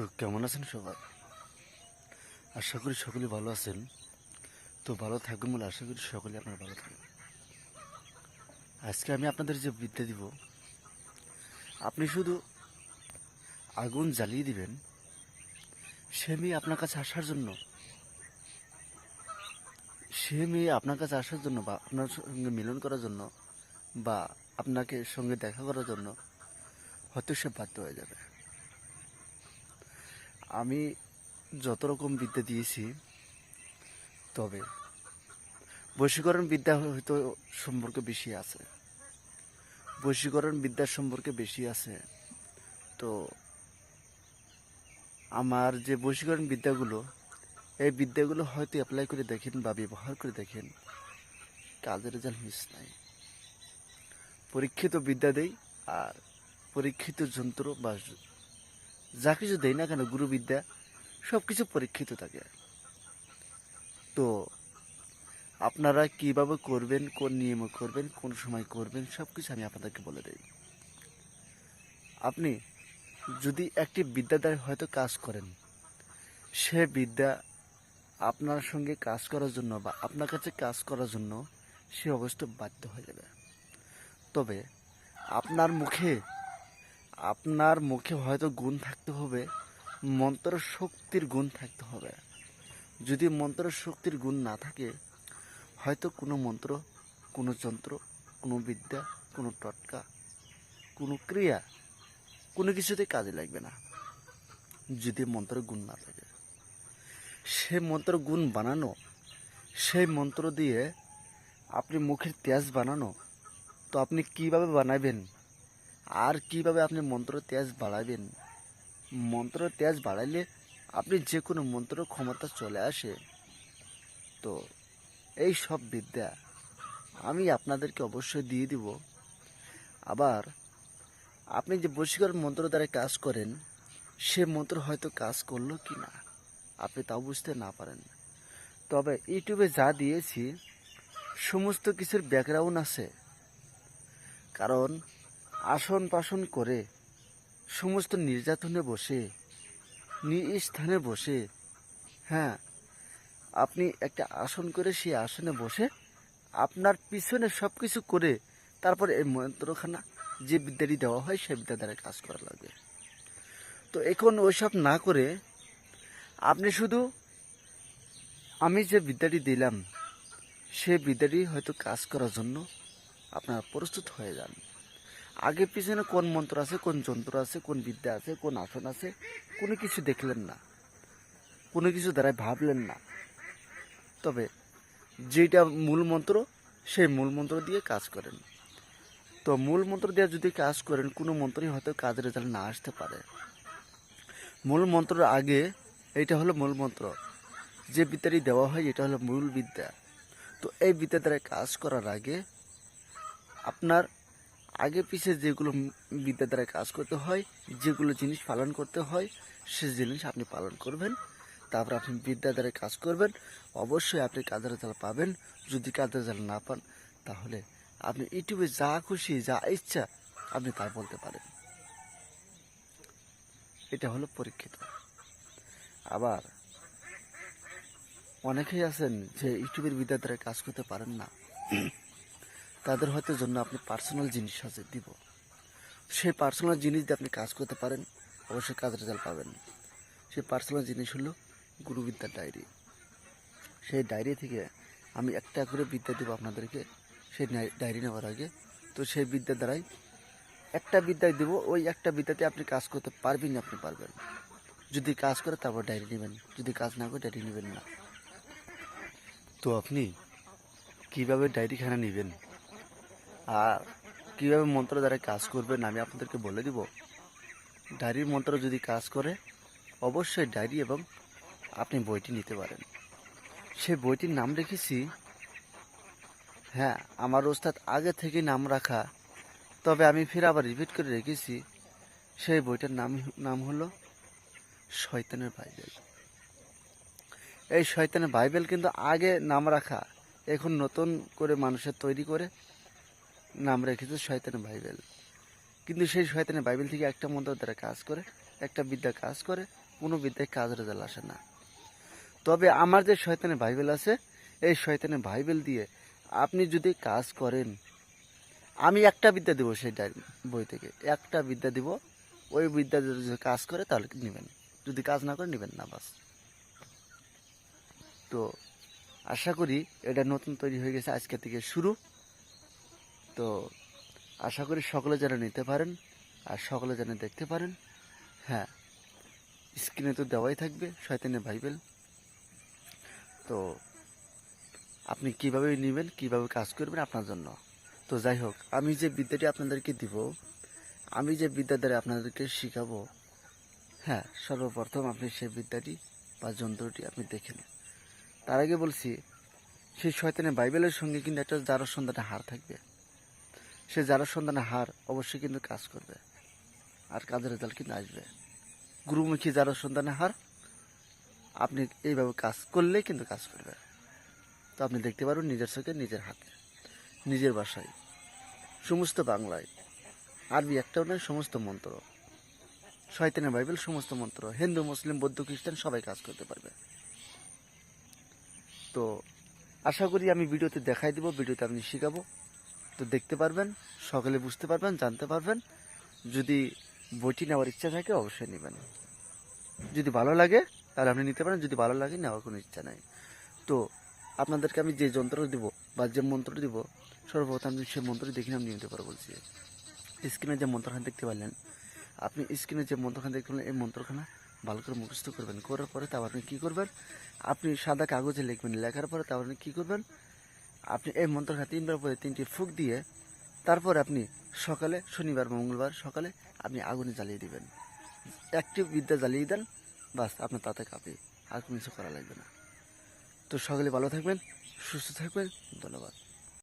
তো কেমন আছেন সবাই? আশা করি সকলে ভালো আছেন। তো ভালো থাকবেন বলে আশা করি সকলে আপনারা ভালো থাকবেন। আজকে আমি আপনাদের যে বিদ্যা দিব, আপনি শুধু আগুন জ্বালিয়ে দিবেন, সে মেয়ে আপনার কাছে আসার জন্য, সে মেয়ে আপনার কাছে আসার জন্য বা আপনার সঙ্গে মিলন করার জন্য বা আপনাকে সঙ্গে দেখা করার জন্য হয়তো সে বাধ্য হয়ে যাবে। আমি যত রকম বিদ্যা দিয়েছি, তবে বশীকরণ বিদ্যা হয়তো সম্পর্কে বেশি আছে। বশীকরণ বিদ্যার সম্পর্কে বেশি আছে। তো আমার যে বশীকরণ বিদ্যাগুলো, এই বিদ্যাগুলো হয়তো অ্যাপ্লাই করে দেখেন বা ব্যবহার করে দেখেন, কাজের রেজাল্ট মিস নাই। পরীক্ষিত বিদ্যা দেই আর পরীক্ষিত যন্ত্র বা যা কিছু দেয় না কেন, গুরুবিদ্যা সব কিছু পরীক্ষিত থাকে। তো আপনারা কীভাবে করবেন, কোন নিয়মে করবেন, কোন সময় করবেন সব কিছু আমি আপনাদেরকে বলে দেই। আপনি যদি একটি বিদ্যা দ্বারা হয়তো কাজ করেন, সে বিদ্যা আপনার সঙ্গে কাজ করার জন্য বা আপনার কাছে কাজ করার জন্য সে অবশ্য বাধ্য হয়ে যাবে তবে আপনার মুখে আপনার মুখে হয়তো গুণ থাকতে হবে মন্ত্র শক্তির গুণ থাকতে হবে। যদি মন্ত্র শক্তির গুণ না থাকে, হয়তো কোনো মন্ত্র, কোনো যন্ত্র, কোনো বিদ্যা, কোনো টটকা, কোনো ক্রিয়া কোনো কিছুতে কাজে লাগবে না। যদি মন্ত্রের গুণ না থাকে, সে মন্ত্র গুণ বানানো, সেই মন্ত্র দিয়ে আপনি মুখের তেজ বানানো, তো আপনি কীভাবে বানাবেন? আর কীভাবে আপনি মন্ত্র তেজ বাড়াবেন? মন্ত্র তেজ বাড়াইলে আপনি যে কোনো মন্ত্র ক্ষমতা চলে আসে। তো, এই সব বিদ্যা আমি আপনাদেরকে অবশ্যই দিয়ে দিব। আবার, আপনি যে বশীকরণ মন্ত্র দ্বারা কাজ করেন, সে মন্ত্র হয়তো কাজ করল কি না আপনি তাও বুঝতে না পারেন। তবে ইউটিউবে যা দিয়েছি, সমস্ত কিছুর ব্যাকগ্রাউন্ড আছে। কারণ আসন পাশন করে সমস্ত নির্যাতনে বসে স্থানে বসে। হ্যাঁ আপনি একটা আসন করে সেই আসনে বসে আপনার পিছনে সব কিছু করে তারপর এই মন্ত্রখানা যে বিদ্যাটি দেওয়া হয় সেই বিদ্যা দ্বারা কাজ করা লাগবে। তো এখন ওইসব না করে আপনি শুধু আমি যে বিদ্যাটি দিলাম, সে বিদ্যাটি হয়তো কাজ করার জন্য আপনার প্রস্তুত হয়ে যান। আগে পিছনে কোন মন্ত্র আছে, কোন যন্ত্র আছে, কোন বিদ্যা আছে, কোন আসন আছে, কোনো কিছু দেখলেন না। কোনো কিছু দ্বারাই ভাবলেন না। তবে যেটা মূল মন্ত্র, সেই মূল মন্ত্র দিয়ে কাজ করেন। তো মূল মন্ত্র দিয়ে যদি কাজ করেন, কোনো মন্ত্রই হয়তো কাজের রেজাল্ট না আসতে পারে। মূল মন্ত্রের আগে এটা হলো মূল মন্ত্র। যে বিদ্যাটি দেওয়া হয়, এটা হলো মূল বিদ্যা। তো এই বিদ্যা দ্বারা কাজ করার আগে আপনার আগে পিছে যেগুলো বিদ্যা দ্বারা কাজ করতে হয়, যেগুলো জিনিস পালন করতে হয়, সে জিনিস আপনি পালন করবেন। তারপর আপনি বিদ্যা দ্বারা কাজ করবেন। অবশ্যই আপনি কাজের জাল পাবেন। যদি কাজের জাল না পান, তাহলে আপনি ইউটিউবে যা খুশি, যা ইচ্ছা, আপনি তাই বলতে পারেন। এটা হলো পরীক্ষিত। আবার অনেকেই আছেন যে ইউটিউবের বিদ্যা দ্বারা কাজ করতে পারেন না। তাদের হয়তো জন্য আপনি পার্সোনাল জিনিস আছে দিব। সেই পার্সোনাল জিনিস দিয়ে আপনি কাজ করতে পারেন, অবশ্যই কাজ রেজাল্ট পাবেন। সেই পার্সোনাল জিনিস হলো গুরুবিদ্যার ডায়েরি সেই ডায়েরি থেকে আমি একটা করে বিদ্যা দেবো আপনাদেরকে, সেই ডায়েরি নেওয়ার আগে। তো সেই বিদ্যা দ্বারাই একটা বিদ্যায় দেবো, ওই একটা বিদ্যাতে আপনি কাজ করতে পারবেন আপনি পারবেন। যদি কাজ করে তারপর ডায়েরি নেবেন, যদি কাজ না করে ডায়েরি নেবেন না। তো আপনি কীভাবে ডায়েরিখানা নেবেন? আর কীভাবে মন্ত্র দ্বারা কাজ করবেন আমি আপনাদেরকে বলে দিব। ডায়েরির মন্ত্র যদি কাজ করে, অবশ্যই ডায়েরি এবং আপনি বইটি নিতে পারেন। সেই বইটির নাম রেখেছি। হ্যাঁ আমার ওস্তাদ আগে থেকে নাম রাখা। তবে আমি ফির আবার রিপিট করে রেখেছি। সেই বইটার নাম নাম হলো শয়তানের বাইবেল। এই শয়তানের বাইবেল কিন্তু আগে নাম রাখা। এখন নতুন করে মানুষের তৈরি করে নাম রেখেছে শয়তানের বাইবেল। কিন্তু সেই শয়তানের বাইবেল থেকে একটা মন্ত্র দ্বারা কাজ করে, একটা বিদ্যা কাজ করে, কোনো বিদ্যায় কাজ রেজাল্ট আসে না। তবে আমার যে শয়তানের বাইবেল আছে, এই শয়তানের বাইবেল দিয়ে আপনি যদি কাজ করেন, আমি একটা বিদ্যা দেবো সেই বই থেকে। একটা বিদ্যা দিব, ওই বিদ্যা যদি কাজ করে, তাহলে নেবেন। যদি কাজ না করে, নেবেন না বাস। তো আশা করি এটা নতুন তৈরি হয়ে গেছে আজকে থেকে শুরু। তো আশা করি সকলে যেন নিতে পারেন, আর সকলে যেন দেখতে পারেন। হ্যাঁ স্ক্রিনে তো দেওয়াই থাকবে, শয়তানের বাইবেল। তো আপনি কীভাবে নেবেন, কীভাবে কাজ করবেন আপনার জন্য? তো যাই হোক, আমি যে বিদ্যাটি আপনাদেরকে দিব, আমি যে বিদ্যা দ্বারা আপনাদেরকে শিখাবো হ্যাঁ সর্বপ্রথম আপনি সেই বিদ্যাটি বা যন্ত্রটি আপনি দেখেন তার আগে বলছি, সেই শয়তানের বাইবেলের সঙ্গে কিন্তু একটা জারো সন্ধানের হার থাকবে। সে জারো সন্ধানের হার অবশ্যই কিন্তু কাজ করবে। আর কাজের রেজাল্ট কিন্তু আসবে। গুরুমুখী জারো সন্ধানের হার, আপনি এইভাবে কাজ করলেই কিন্তু কাজ করবে। তো আপনি দেখতে পারবেন নিজের চোখে, নিজের হাতে, নিজের বাসায়। সমস্ত বাংলায়। আরবি একটাও নয়, সমস্ত মন্ত্র। শয়তানের বাইবেল, সমস্ত মন্ত্র। হিন্দু, মুসলিম, বৌদ্ধ, খ্রিস্টান সবাই কাজ করতে পারবে। তো আশা করি আমি ভিডিওতে দেখাই দিব, ভিডিওতে আপনি শেখাবো। তো দেখতে পারবেন, সকলে বুঝতে পারবেন, জানতে পারবেন। যদি বইটি নেওয়ার ইচ্ছা থাকে, অবশ্যই নেবেন। যদি ভালো লাগে, তাহলে আপনি নিতে পারেন। যদি ভালো লাগে, নেওয়ার কোনো ইচ্ছা নাই। তো আপনাদেরকে আমি যে যন্ত্র দিব, বা যে মন্ত্র দিব, সর্বপ্রথম আপনি সেই মন্ত্রটি দেখে আমি নিতে পারব বলছি। স্ক্রিনে যে মন্ত্রখানা দেখতে পারলেন, আপনি স্ক্রিনে যে মন্ত্রখানা দেখতে পারলেন, এই মন্ত্রখানা ভালো করে মুখস্থ করবেন। করার পরে তারপর আপনি কী করবেন? আপনি সাদা কাগজে লিখবেন। লেখার পরে তারপর আপনি কী করবেন? আপনি এই মন্ত্রখানা তিনবার পরে তিনটি ফুক দিয়ে তারপর আপনি সকালে, শনিবার, মঙ্গলবার সকালে আপনি আগুনে জ্বালিয়ে দিবেন। একটি বিদ্যা জ্বালিয়ে দেন, বাস আপনার তাতে কাঁপে। আর কোনো কিছু করা লাগবে না। তো সকালে ভালো থাকবেন, সুস্থ থাকবেন, ধন্যবাদ।